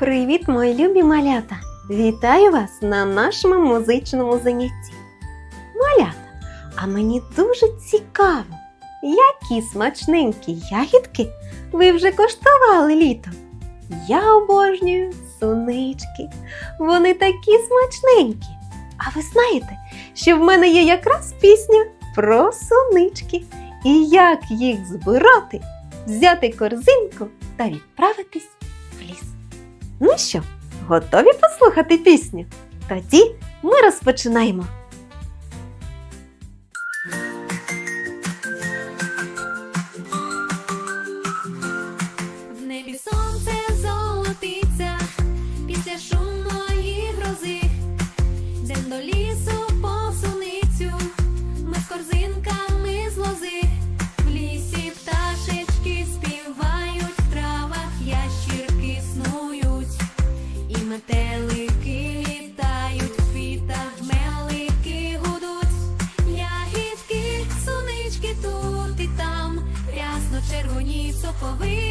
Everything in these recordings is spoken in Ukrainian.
Привіт, мої любі малята! Вітаю вас на нашому музичному занятті. Малята, а мені дуже цікаво, які смачненькі ягідки ви вже коштували літом. Я обожнюю сунички. Вони такі смачненькі. А ви знаєте, що в мене є якраз пісня про сунички і як їх збирати, взяти корзинку та відправитись. Ну що, готові послухати пісню? Тоді ми розпочинаємо. Червоні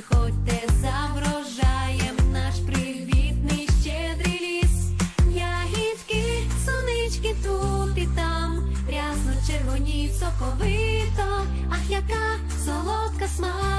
приходьте за врожаєм наш привітний щедрий ліс. Ягідки, сонички тут і там, рясно червоні соковито. Ах, яка солодка смакота,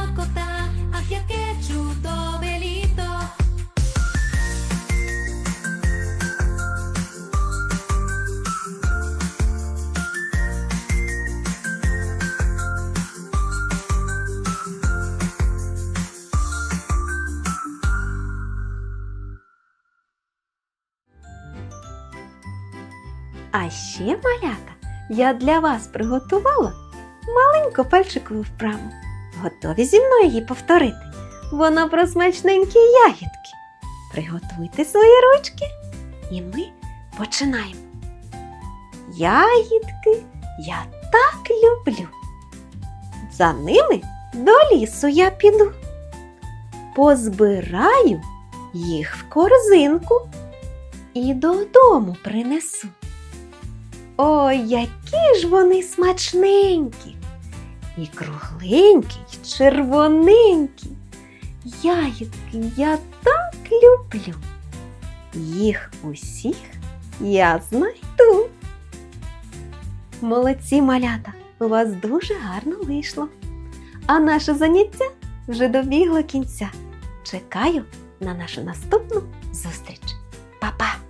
А ще, малята, я для вас приготувала маленьку пальчикову вправу. Готові зі мною її повторити? Вона про смачненькі ягідки. Приготуйте свої ручки, і ми починаємо. Ягідки я так люблю. За ними до лісу я піду. Позбираю їх в корзинку і додому принесу. Ой, які ж вони смачненькі! І кругленькі, і червоненькі. Ягідки я так люблю. Їх усіх я знайду. Молодці малята, у вас дуже гарно вийшло. А наше заняття вже добігло кінця. Чекаю на нашу наступну зустріч. Па-па!